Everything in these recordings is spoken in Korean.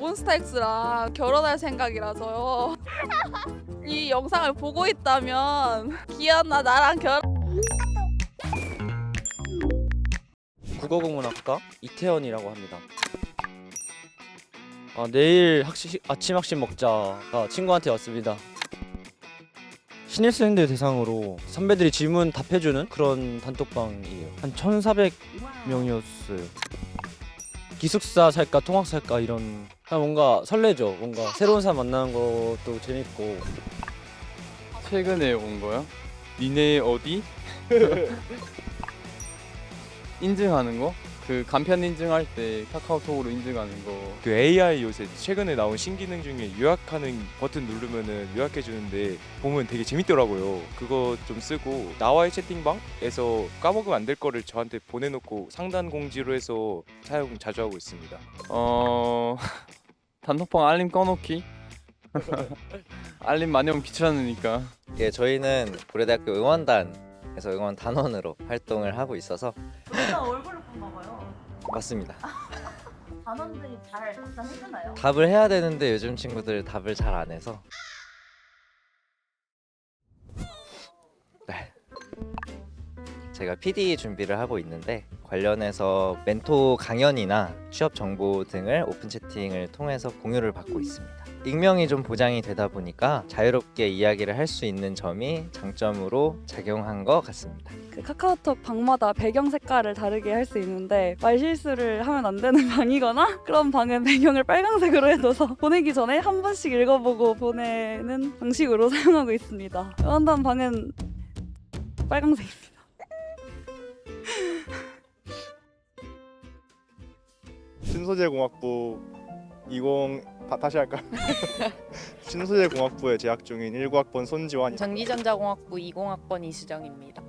몬스타엑스랑 결혼할 생각이라서요. 이 영상을 보고 있다면 기현아 나랑 결혼 국어국문학과 이태원이라고 합니다. 아, 내일 학시, 아침 학식 먹자가 친구한테 왔습니다. 신입생들 대상으로 선배들이 질문 답해주는 그런 단톡방이에요. 한 1,400명이었어요. 기숙사 살까 통학 살까 이런 그냥 뭔가 설레죠. 뭔가 새로운 사람 만나는 것도 재밌고 최근에 온 거야? 니네 어디? 인증하는 거? 그 간편 인증할 때 카카오톡으로 인증하는 거. 그 AI 요새 최근에 나온 신기능 중에 요약하는 버튼 누르면은 요약해 주는데 보면 되게 재밌더라고요. 그거 좀 쓰고 나와의 채팅방에서 까먹으면 안 될 거를 저한테 보내놓고 상단 공지로 해서 사용 자주 하고 있습니다. 어 단톡방 알림 꺼놓기. 알림 많이 오면 귀찮으니까. 예, 저희는 고려대학교 응원단에서 응원 단원으로 활동을 하고 있어서 우리가 얼굴을 봤나 봐요. 맞습니다. 단원들이 잘 답장해주나요? 답을 해야 되는데 요즘 친구들 답을 잘 안 해서 제가 PD 준비를 하고 있는데 관련해서 멘토 강연이나 취업 정보 등을 오픈 채팅을 통해서 공유를 받고 있습니다. 익명이 좀 보장이 되다 보니까 자유롭게 이야기를 할 수 있는 점이 장점으로 작용한 것 같습니다. 그 카카오톡 방마다 배경 색깔을 다르게 할 수 있는데 말실수를 하면 안 되는 방이거나 그런 방은 배경을 빨간색으로 해둬서 보내기 전에 한 번씩 읽어보고 보내는 방식으로 사용하고 있습니다. 응원단 방은 빨간색입니다. 신소재공학부 20 다, 다시 할까? 신소재공학부에 재학 중인 19학번 손지환 전기전자공학부 20학번 이수정입니다.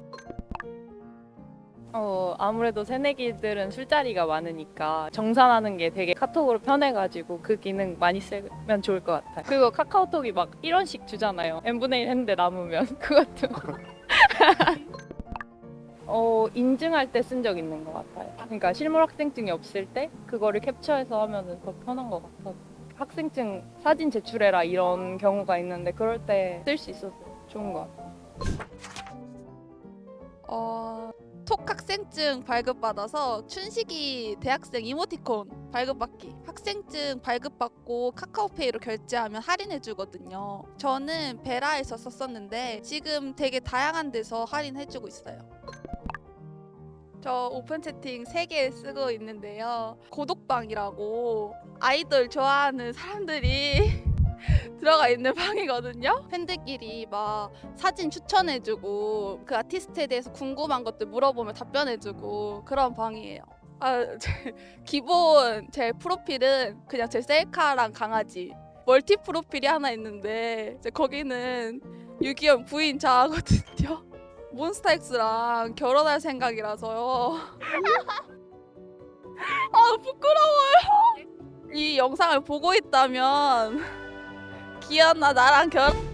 어, 아무래도 새내기들은 술자리가 많으니까 정산하는 게 되게 카톡으로 편해가지고 그 기능 많이 쓰면 좋을 것 같아요. 그리고 카카오톡이 막 1원씩 주잖아요. n분의 1 했는데 남으면 그것도 어, 인증할 때 쓴 적 있는 것 같아요. 그러니까 실물 학생증이 없을 때 그거를 캡처해서 하면 더 편한 것 같아요. 학생증 사진 제출해라 이런 경우가 있는데 그럴 때 쓸 수 있어서 좋은 것 같아요. 어, 톡 학생증 발급받아서 춘식이 대학생 이모티콘 발급받기 학생증 발급받고 카카오페이로 결제하면 할인해주거든요 저는 베라에서 썼었는데 지금 되게 다양한 데서 할인해주고 있어요 저 오픈 채팅 3개 쓰고 있는데요 고독방이라고 아이돌 좋아하는 사람들이 들어가 있는 방이거든요 팬들끼리 막 사진 추천해주고 그 아티스트에 대해서 궁금한 것들 물어보면 답변해주고 그런 방이에요. 아, 제 기본 제 프로필은 그냥 제 셀카랑 강아지 멀티 프로필이 하나 있는데 거기는 유기현 부인 자아거든요. 몬스타엑스랑 결혼할 생각이라서요. 아 부끄러워요. 이 영상을 보고 있다면 기현아 나랑 결혼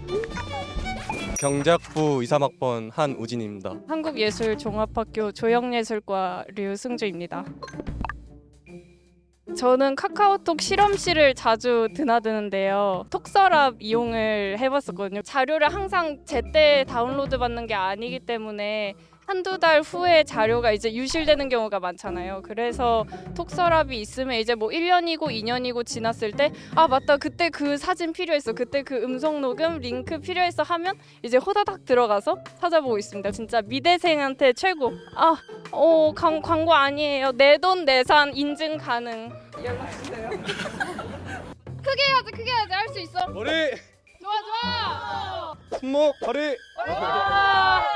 경작부 2, 3학번 한우진입니다. 한국예술종합학교 조형예술과 류승주입니다. 저는 카카오톡 실험실을 자주 드나드는데요. 톡서랍 이용을 해봤었거든요. 자료를 항상 제때 다운로드 받는 게 아니기 때문에 한두 달 후에 자료가 이제 유실되는 경우가 많잖아요. 그래서 톡서랍이 있으면 이제 뭐 1년이고 2년이고 지났을 때 아 맞다 그때 그 사진 필요했어 그때 그 음성 녹음 링크 필요했어 하면 이제 호다닥 들어가서 찾아보고 있습니다. 진짜 미대생한테 최고. 아, 어, 광, 광고 아니에요. 내 돈 내산 인증 가능. 연락 주세요. 크게 해야지, 크게 해야지. 할 수 있어. 머리, 좋아, 좋아. 손목, 다리.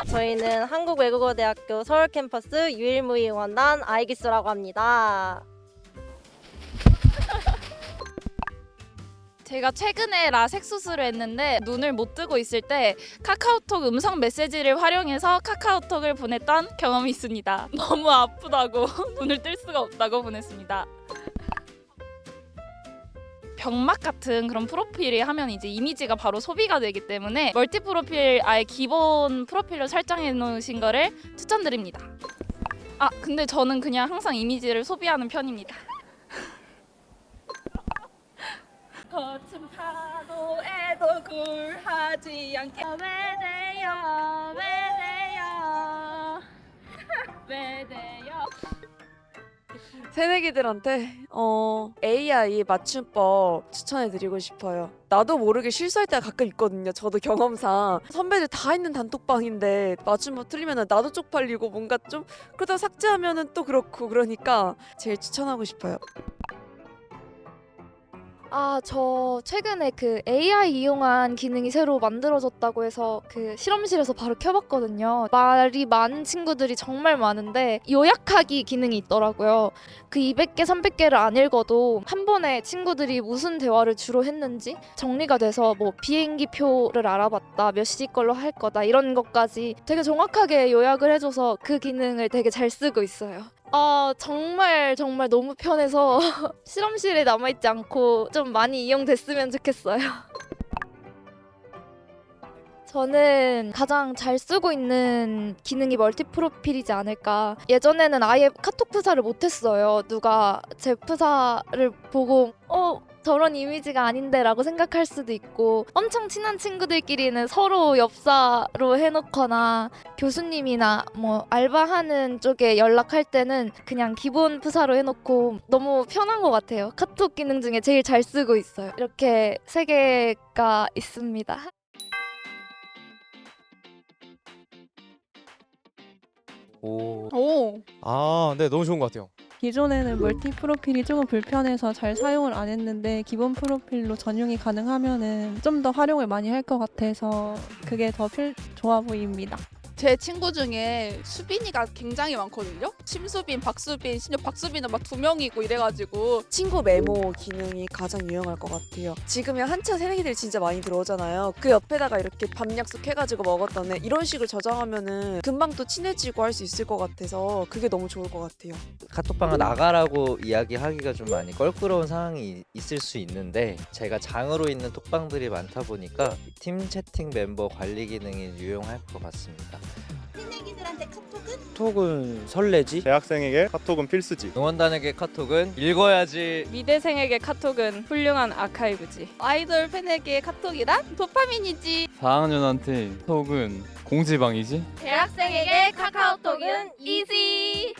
저희는 한국외국어대학교 서울 캠퍼스 유일무이 응원단 아이기스라고 합니다. 제가 최근에 라섹 수술을 했는데 눈을 못 뜨고 있을 때 카카오톡 음성 메시지를 활용해서 카카오톡을 보냈던 경험이 있습니다. 너무 아프다고 눈을 뜰 수가 없다고 보냈습니다. 병막 같은 그런 프로필이 하면 이제 이미지가 바로 소비가 되기 때문에 멀티 프로필 아예 기본 프로필로 설정해 놓으신 거를 추천드립니다. 아 근데 저는 그냥 항상 이미지를 소비하는 편입니다. 거친 파도에도 굴하지 않게 왜내요 왜내요 왜내요 새내기들한테 어 AI 맞춤법 추천해드리고 싶어요. 나도 모르게 실수할 때가 가끔 있거든요. 저도 경험상 선배들 다 있는 단톡방인데 맞춤법 틀리면 나도 쪽팔리고 뭔가 좀 그러다 삭제하면은 또 그렇고 그러니까 제일 추천하고 싶어요. 아, 저 최근에 그 AI 이용한 기능이 새로 만들어졌다고 해서 그 실험실에서 바로 켜봤거든요. 말이 많은 친구들이 정말 많은데 요약하기 기능이 있더라고요. 그 200개, 300개를 안 읽어도 한 번에 친구들이 무슨 대화를 주로 했는지 정리가 돼서 뭐 비행기 표를 알아봤다, 몇 시 걸로 할 거다 이런 것까지 되게 정확하게 요약을 해줘서 그 기능을 되게 잘 쓰고 있어요. 아 정말 정말 너무 편해서 실험실에 남아있지 않고 좀 많이 이용됐으면 좋겠어요. 저는 가장 잘 쓰고 있는 기능이 멀티 프로필이지 않을까. 예전에는 아예 카톡 프사를 못했어요. 누가 제 프사를 보고 어 저런 이미지가 아닌데라고 생각할 수도 있고 엄청 친한 친구들끼리는 서로 엽사로 해놓거나 교수님이나 뭐 알바하는 쪽에 연락할 때는 그냥 기본 프사로 해놓고 너무 편한 것 같아요. 카톡 기능 중에 제일 잘 쓰고 있어요. 이렇게 세 개가 있습니다. 오. 오. 아, 네, 너무 좋은 것 같아요. 기존에는 멀티 프로필이 조금 불편해서 잘 사용을 안 했는데 기본 프로필로 전용이 가능하면은 좀 더 활용을 많이 할 것 같아서 그게 더 필, 좋아 보입니다. 제 친구 중에 수빈이가 굉장히 많거든요. 심수빈, 박수빈, 심지어 박수빈은 막 두 명이고 이래가지고 친구 메모 기능이 가장 유용할 것 같아요. 지금이 한참 새내기들이 진짜 많이 들어오잖아요. 그 옆에다가 이렇게 밤 약속 해가지고 먹었던 애 이런 식으로 저장하면은 금방 또 친해지고 할 수 있을 것 같아서 그게 너무 좋을 것 같아요. 카톡방을 나가라고 이야기하기가 좀 많이 껄끄러운 상황이 있을 수 있는데 제가 장으로 있는 톡방들이 많다 보니까 팀 채팅 멤버 관리 기능이 유용할 것 같습니다. 네. 톡은 설레지? 대학생에게 카톡은 필수지. 응원단에게 카톡은 읽어야지. 미대생에게 카톡은 훌륭한 아카이브지. 아이돌 팬에게 카톡이란 도파민이지. 4학년한테 톡은 공지방이지? 대학생에게 카카오톡은 이지.